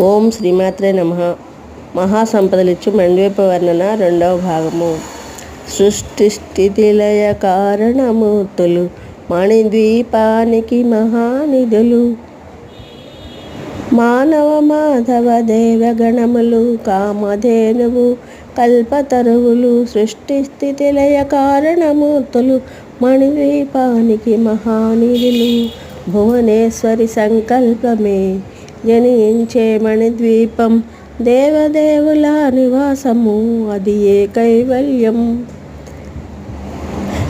ఓం శ్రీమాత్రే నమ. మహాసంపదలిచ్చు మండవేప వర్ణన రెండవ భాగము. సృష్టి స్థితిలయ కారణమూర్తులు మణిద్వీపానికి మహానిధులు. మానవ మాధవ దేవగణములు కామధేనువు కల్పతరువులు సృష్టి స్థితిలయ కారణమూర్తులు మణిద్వీపానికి మహానిధులు. భువనేశ్వరి సంకల్పమే జనించేమణి మణిద్వీపం దేవదేవుల నివాసము. అది ఏ కైవల్యం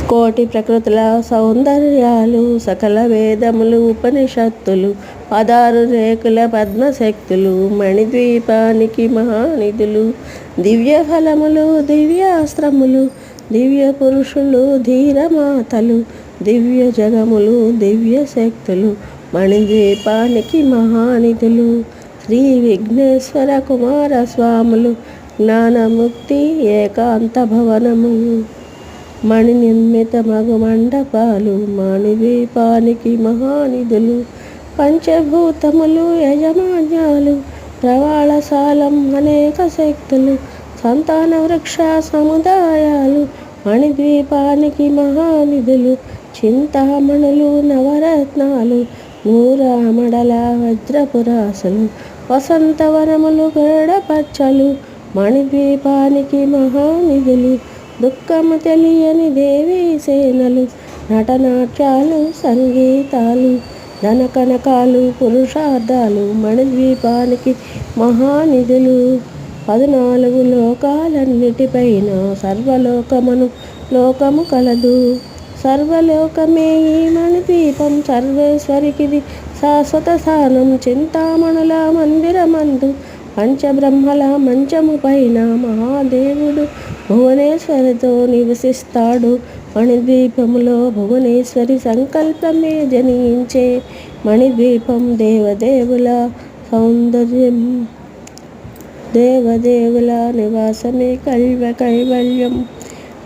కోటి ప్రకృతుల సౌందర్యాలు సకల వేదములు ఉపనిషత్తులు పదారు రేకుల పద్మశక్తులు మణిద్వీపానికి మహానిధులు దివ్య ఫలములు దివ్యాస్త్రములు దివ్య పురుషులు ధీరమాతలు దివ్య జగములు దివ్య శక్తులు మణిదీపానికి మహానిధులు శ్రీ విఘ్నేశ్వర కుమార స్వాములు జ్ఞానముక్తి ఏకాంత భవనము. మణి నిర్మిత మగు మండపాలు మణిదీపానికి మహానిధులు పంచభూతములు యజమాన్యాలు ప్రవాళశాలం అనేక శక్తులు సంతాన వృక్ష సముదాయాలు మణిద్వీపానికి మహానిధులు చింతామణులు నవరత్నాలు మూరామడల వజ్రపురాసలు వసంతవనములు గడపచ్చలు మణిద్వీపానికి మహానిధులు దుఃఖము తెలియని దేవీ సేనలు నటనాట్యాలు సంగీతాలు ధనకనకాలు పురుషార్థాలు మణిద్వీపానికి మహానిధులు. పద్నాలుగు లోకాలన్నిటిపైన సర్వలోకమును లోకము కలదు. సర్వలోకమే ఈ మణిద్వీపం సర్వేశ్వరికిది శాశ్వత స్థానం చింతామణుల మందిరమందు పంచబ్రహ్మల మంచము పైన మహాదేవుడు భువనేశ్వరితో నివసిస్తాడు. మణిద్వీపములో భువనేశ్వరి సంకల్పమే జనించే మణిద్వీపం దేవదేవుల సౌందర్యం. దేవదేవుల నివాసమే కల్వ కైవల్యం.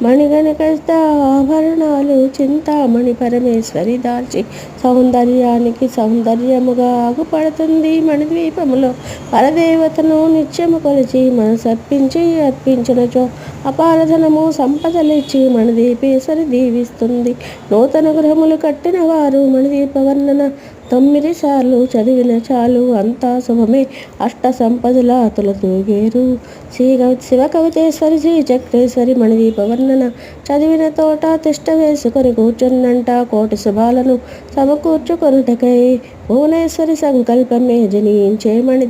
మణిగణకష్ట ఆభరణాలు చింతామణి పరమేశ్వరి దాల్చి సౌందర్యానికి సౌందర్యముగా ఆగుపడుతుంది మణిద్వీపములో. పరదేవతను నిత్యము కొలిచి మనసర్పించి అర్పించినచో. అపారధనము సంపదలిచ్చి మణిదీపేశ్వరి దీవిస్తుంది. నూతన గృహములు కట్టిన వారు మణిదీప వర్ణన తొమ్మిది సార్లు చదివిన చాలు అంతా శుభమే. అష్ట సంపదల తూగేరు శ్రీ శివ కవితేశ్వరి శ్రీ చక్రేశ్వరి మణిదీప వర్ణన చదివిన తోట తిష్ట వేసుకొని కూర్చున్నంట కోటి శుభాలను సమకూర్చుకొనుటకై భువనేశ్వరి సంకల్పమే జనించే మణి